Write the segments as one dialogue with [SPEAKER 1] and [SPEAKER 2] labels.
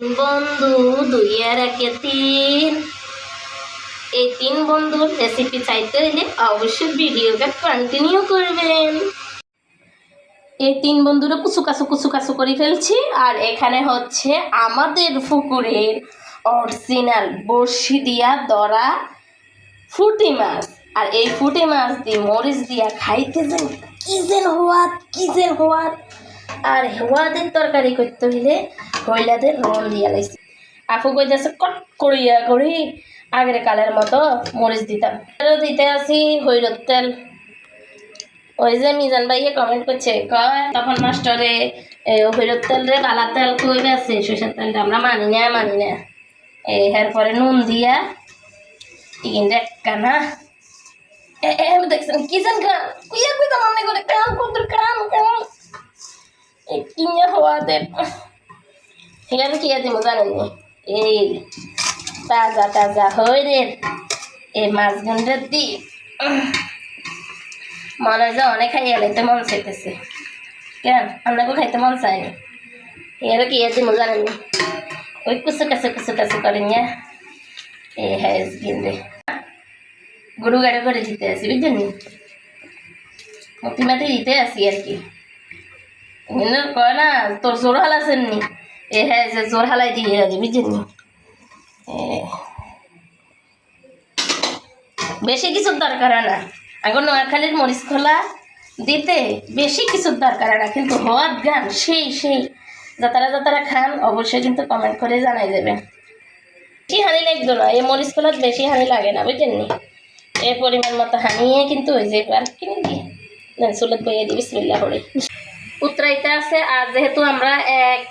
[SPEAKER 1] বন্ধু দুই আর একে তিন। এই তিন বন্ধুর রেসিপি চাইতে হলে অবশ্যই ভিডিওটা কন্টিনিউ করবেন। এই তিন বন্ধুরা কুচু কাচু কুচু কাচু করে ফেলছি, আর এখানে হচ্ছে আমাদের পুকুরের অরিজিনাল বড়শি দিয়া দরা ফুটি মাছ। আর এই ফুটি মাছ দিয়ে মরিচ দিয়া খাইতে যেন কি যেন হওয়াত, কি যেন হওয়াত। আর হেওয়াদের তরকারি করতে হইলে হইলাদের রন দিয়া লাইছি আপু কই যাচ্ছে কট করিয়া করি, আগের কালের মতো মরিচ দিতাম। দিতে আসি, হৈরত তেল। ওই যে মিজান ভাইয়ে কমেন্ট করছে, কয়, তখন মাস্টারে হৈরত তেল রে বালা তেল কইবে আছে, সরষের তেলটা আমরা মানি না মানি না। এই পরে নুন দিয়া টিকিন না এ দেখছেন কিচেন খান কুইয়া কুইতা মনে করে কাম কত কাম কাম কিনে দেন এখানে কি আছে জানেন? এই তাজা তাজা হইরের এই মাছগুলো দি মনে হয় যে অনেক খাইয়ে লাইতে মন চাইতেছে কেন আপনাকে খাইতে মন চায়নি এর কি আছে জানেন নি? ওই কুসু কুসু কাছে করে নিয়ে এই হ্যাঁ গিন্দে গরু গাড়ি করে দিতে আসি বুঝছেন নি মতি মাতি দিতে আসি আর কি তোর জোর হালাছেন এ হ্যাঁ যে জোর হালাই দিয়ে আছে বুঝছেন বেশি কিছুর দরকার না এখন নোয়াখালীর মরিচ খোলা দিতে বেশি কিছুর দরকার না কিন্তু হওয়ার গান সেই সেই যাতারা যাতারা খান অবশ্যই কিন্তু কমেন্ট করে জানাই দেবেন বেশি হানি লাগতো না এই মরিচ খোলাত বেশি হানি লাগে না বুঝছেন নি এ পরিমাণ মতো হানিয়ে কিন্তু ওই যে আর কিনে দিয়ে। চুলত বইয়ে দিই বিসমিল্লা করে উতরাইতে আছে, আর যেহেতু আমরা এক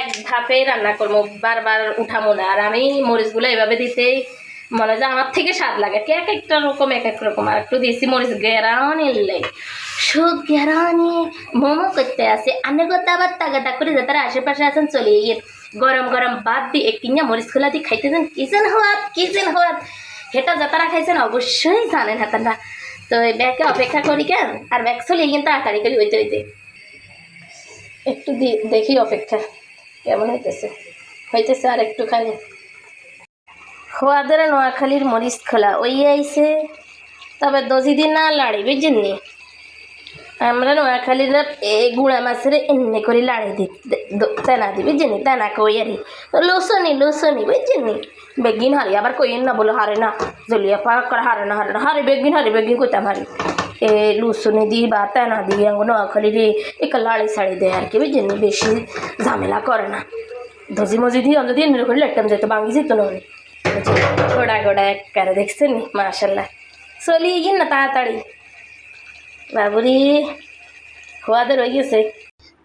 [SPEAKER 1] এক ধাপেই রান্না করব, বারবার উঠাবো না। আর আমি মরিচগুলো এভাবে দিতেই মনে হয় যে আমার থেকে স্বাদ লাগে। এক একটা রকম, এক এক রকম। আর একটু দিয়েছি মরিচ গেরানি লাই। সুখ গেরানি, মোমো করতে আসে আনে করতে আবার তাগাদা করে যাতারা আশেপাশে আছেন, চলে গিয়ে গরম গরম বাদ দিয়ে কিনা মরিচ খোলা দিয়ে খাইতেছেন। কিচেন হওয়াত কিচেন হওয়াত হেটা যাতারা খাইছেন, অবশ্যই জানেন হাতারা তো এই ব্যাগকে অপেক্ষা করি কেন? আর ব্যাগ চলে কিন্তু তাড়াতাড়ি করি হইতে হইতে। একটু দেখি অপেক্ষা কেমন হইতেছে। হইতেছে আর একটুখানি। খোয়াদের নোয়াখালীর মরিচ খোলা, ওই আইছে। তবে দজি দিন না লাড়ি বুঝছেন নি? আমরা গুঁড়া মাছের এমনি করে লাড়ি দি তেনা দি বুঝছেন নি তেনা কই আরি লসনি লসনি বুঝছেন নি বেগিন হারি, আবার কইন না বলো হারে না। জলিয়া পাক করে, হারে না হারে না। হারে বেগিন হারে বেগিন কইতাম হারি। এ লুসুনি দি বা তেনা দি আঙ্গ নোয়াখালীর এক লাড়ি শাড়ি দেয় আর কি বুঝছেন নি বেশি ঝামেলা করে না। ধজি মজি দিয়ে অন্তত এমনি করে লেটতাম যেত বাঙ্গি যেত না। গোড়া গোড়া এক কারে দেখছেন মাশাল্লাহ। চলিয়ে গিয়ে না তাড়াতাড়ি। বাবুরি, খোয়াদের হয়ে গেছে।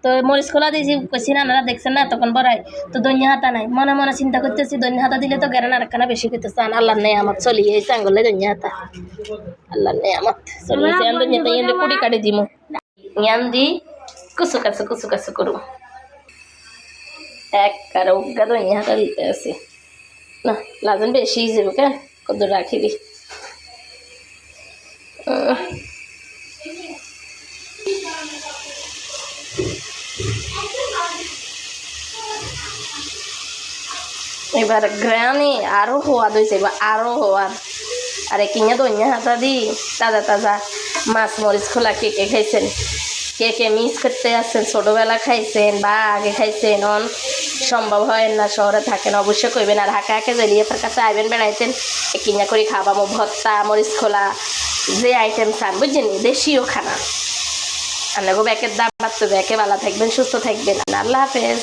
[SPEAKER 1] তো মরিচ খোলা দিয়েছি, কইছি, না আপনারা দেখছেন না তখন বড়াই তো দৈন্য হাতা নাই। মনে মনে চিন্তা করতেছি, দৈন্য হাতা দিলে তো গেরান আরেকখানা বেশি করতেছে আর আল্লাহ নেই আমার চলিয়ে এই চাঙ্গলে দৈন্য হাতা। আল্লাহ নেই আমার চলিয়ে আন দৈন্য হাতা। কুড়ি কাটি দিমু। ইয়ান দি কুসু কাছু কুসু কাছু করু। এক কারও উগা দৈন্য হাতা দিতে আছে। না, লাজন বেশি যাবে কেন কত রাখিবি। এবার গ্রানে আরও হওয়াদ হয়েছে, এবার আরও হওয়ার। আরে কিনে দইয়া হাতা দি, তাজা তাজা মাছ মরিচ খোলা কে কে খাইছেন? কে কে মিস করতে আসছেন? ছোটোবেলা খাইছেন বা আগে খাইছেন? অন, সম্ভব হয় না, শহরে থাকেন, অবশ্যই কইবেন। আর হাঁকা হাঁকে জেলিয়ে তার কাছে আইবেন, বেড়াইছেন। কিনা করে খাবামো, ভর্তা, মরিচ খোলা, যে আইটেম চান, বুঝছেন দেশীয় খানা। আপনাকে ব্যাকের দাম বাড়তো ব্যাকে ভালো থাকবেন, সুস্থ থাকবেন। আল্লাহ হাফেজ।